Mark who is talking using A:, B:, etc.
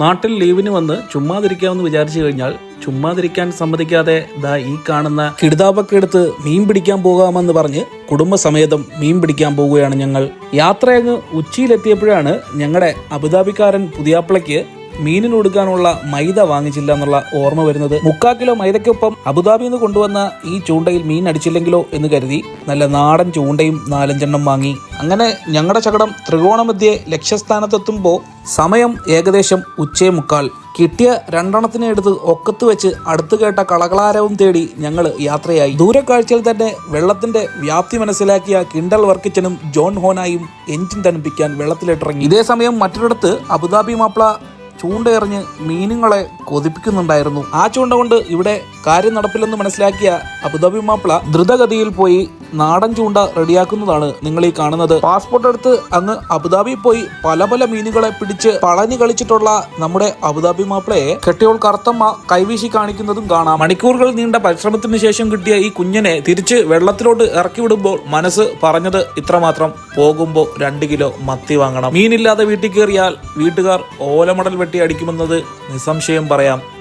A: നാട്ടിൽ ലീവിന് വന്ന് ചുമ്മാതിരിക്കാമെന്ന് വിചാരിച്ചു കഴിഞ്ഞാൽ ചുമ്മാതിരിക്കാൻ സമ്മതിക്കാതെ ദാ ഈ കാണുന്ന കിടുതാപൊക്കെ എടുത്ത് മീൻ പിടിക്കാൻ പോകാമെന്ന് പറഞ്ഞ് കുടുംബസമേതം മീൻ പിടിക്കാൻ പോവുകയാണ് ഞങ്ങൾ. യാത്രയങ്ങ് ഉച്ചിയിലെത്തിയപ്പോഴാണ് ഞങ്ങളുടെ അബുദാബിക്കാരൻ പുതിയാപ്പിളയ്ക്ക് മീനിന് കൊടുക്കാനുള്ള മൈദ വാങ്ങിച്ചില്ല എന്നുള്ള ഓർമ്മ വരുന്നത്. മുക്കാ കിലോ മൈദയ്ക്കൊപ്പം അബുദാബിയിൽ നിന്ന് കൊണ്ടുവന്ന ഈ ചൂണ്ടയിൽ മീൻ അടിച്ചില്ലെങ്കിലോ എന്ന് കരുതി നല്ല നാടൻ ചൂണ്ടയും നാലഞ്ചെണ്ണം വാങ്ങി. അങ്ങനെ ഞങ്ങളുടെ ചകടം ത്രികോണമധ്യേ ലക്ഷ്യസ്ഥാനത്തെത്തുമ്പോൾ സമയം ഏകദേശം ഉച്ചേ മുക്കാൽ. കിട്ടിയ രണ്ടെണ്ണത്തിനെ എടുത്ത് ഒക്കത്ത് വെച്ച് അടുത്ത് കേട്ട കളകളാരവും തേടി ഞങ്ങൾ യാത്രയായി. ദൂരക്കാഴ്ചയിൽ തന്നെ വെള്ളത്തിന്റെ വ്യാപ്തി മനസ്സിലാക്കിയ കിണ്ടൽ വർക്കിച്ചനും ജോൺ ഹോനായും എഞ്ചിൻ തണുപ്പിക്കാൻ വെള്ളത്തിലിട്ടിറങ്ങി ഇതേ സമയം മറ്റൊരിടത്ത് അബുദാബി മാപ്പിള ചൂണ്ടയെറിഞ്ഞ് മീനുകളെ കൊതിപ്പിക്കുന്നുണ്ടായിരുന്നു. ആ ചൂണ്ട കൊണ്ട് ഇവിടെ കാര്യം നടപ്പില്ലെന്ന് മനസ്സിലാക്കിയ അബുദാബി മാപ്പിള ദ്രുതഗതിയിൽ പോയി നാടൻ ചൂണ്ട റെഡിയാക്കുന്നതാണ് നിങ്ങൾ ഈ കാണുന്നത്. പാസ്പോർട്ട് എടുത്ത് അങ്ങ് അബുദാബി പോയി പല പല മീനുകളെ പിടിച്ച് പളഞ്ഞു കളിച്ചിട്ടുള്ള നമ്മുടെ അബുദാബി മാപ്പിളയെ കെട്ടിയോൾ കറുത്തമ്മ കൈവീശി കാണിക്കുന്നതും കാണാം. മണിക്കൂറുകൾ നീണ്ട പരിശ്രമത്തിന് ശേഷം കിട്ടിയ ഈ കുഞ്ഞിനെ തിരിച്ച് വെള്ളത്തിലോട്ട് ഇറക്കി വിടുമ്പോൾ മനസ്സ് പറഞ്ഞത് ഇത്രമാത്രം പോകുമ്പോൾ രണ്ട് കിലോ മത്തി വാങ്ങണം. മീനില്ലാതെ വീട്ടിൽ കയറിയാൽ വീട്ടുകാർ ഓലമടൽ വെട്ടി അടിക്കുമെന്നത് നിസ്സംശയം പറയാം.